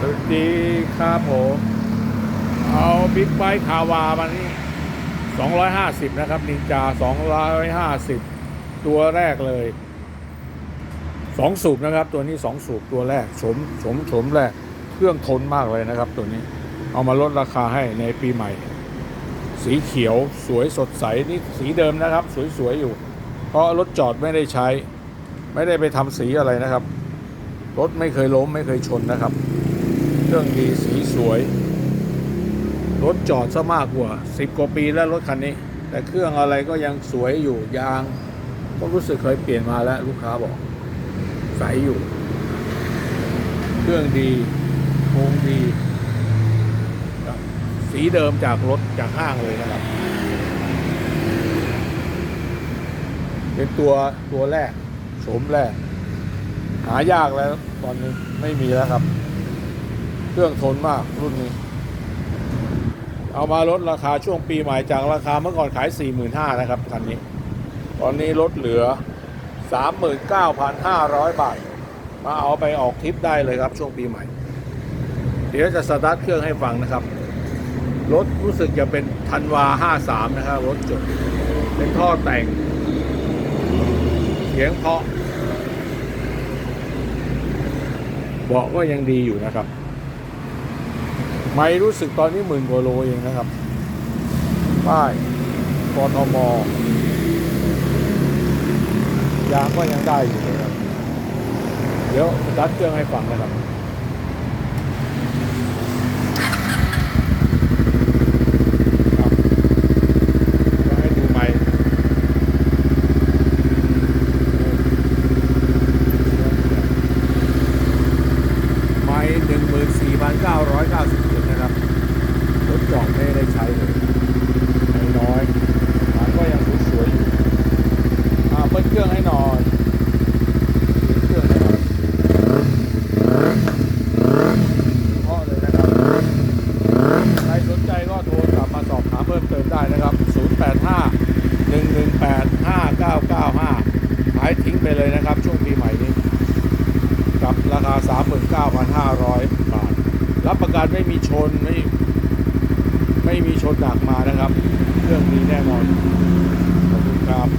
สวัสดีครับผม เอาบิ๊กไบค์คาวามานี่250 นะครับนินจา 250 ตัวแรกเลย 2 สูบนะครับ ตัวนี้ 2 สูบตัวแรกชมชมชมแรก เครื่องทนมากเลยนะครับ ตัวนี้ เอามาลดราคาให้ในปีใหม่ สีเขียวสวยสดใส นี่สีเดิมนะครับ สวย ๆ อยู่ เพราะรถจอดไม่ได้ใช้ ไม่ได้ไปทำสีอะไรนะครับ รถไม่เคยล้มไม่เคยชนนะครับ เครื่องดีสีสวย รถจอดซะมากกว่าสิบกว่าปีแล้วรถคันนี้ แต่เครื่องอะไรก็ยังสวยอยู่ยาง ก็รู้สึกเคยเปลี่ยนมาแล้วลูกค้าบอก ใสอยู่ เครื่องดีโครงดีสีเดิมจากรถจากห้างเลยนะครับ เป็นตัวตัวแรกโฉมแรก หายากแล้ว ตอนนี้ไม่มีแล้วครับ ครื่องทนมากรุ่นนี้ เอามาลดราคาช่วงปีใหม่จากราคาเมื่อก่อนขาย 45,000นะครับคันนี้ ตอนนี้ลดเหลือ 39,500 บาท มาเอาไปออกทริปได้เลยครับช่วงปีใหม่ เดี๋ยวจะสตาร์ทเครื่องให้ฟังนะครับ รถรู้สึกจะเป็นธันวา 53 นะครับรถจด เป็นท่อแต่ง เสียงเพราะเบาะก็ยังดีอยู่นะครับ ไม่รู้สึกตอนนี้หมื่นกว่าโลเองนะครับ ป้ายกทมยางก็ยังได้อยู่นะครับ เดี๋ยวดัดเครื่องให้ฟังนะครับหนึ่งหมื่นสี่พันเก้าร้อยเก้าสิบ รื่องให้หน่อยเครื่องให้หน่อยเพราะเลยนะครับ ใครสนใจก็โทรกลับมาสอบถามเพิ่มเติมได้นะครับ 085 118 5995 ขายทิ้งไปเลยนะครับ ช่วงปีใหม่นี้ กับราคา 39,500 บาท รับประกันไม่มีชนไม่ไม่มีชนหนักมานะครับ เครื่องนี้แน่นอนขอบคุณครับ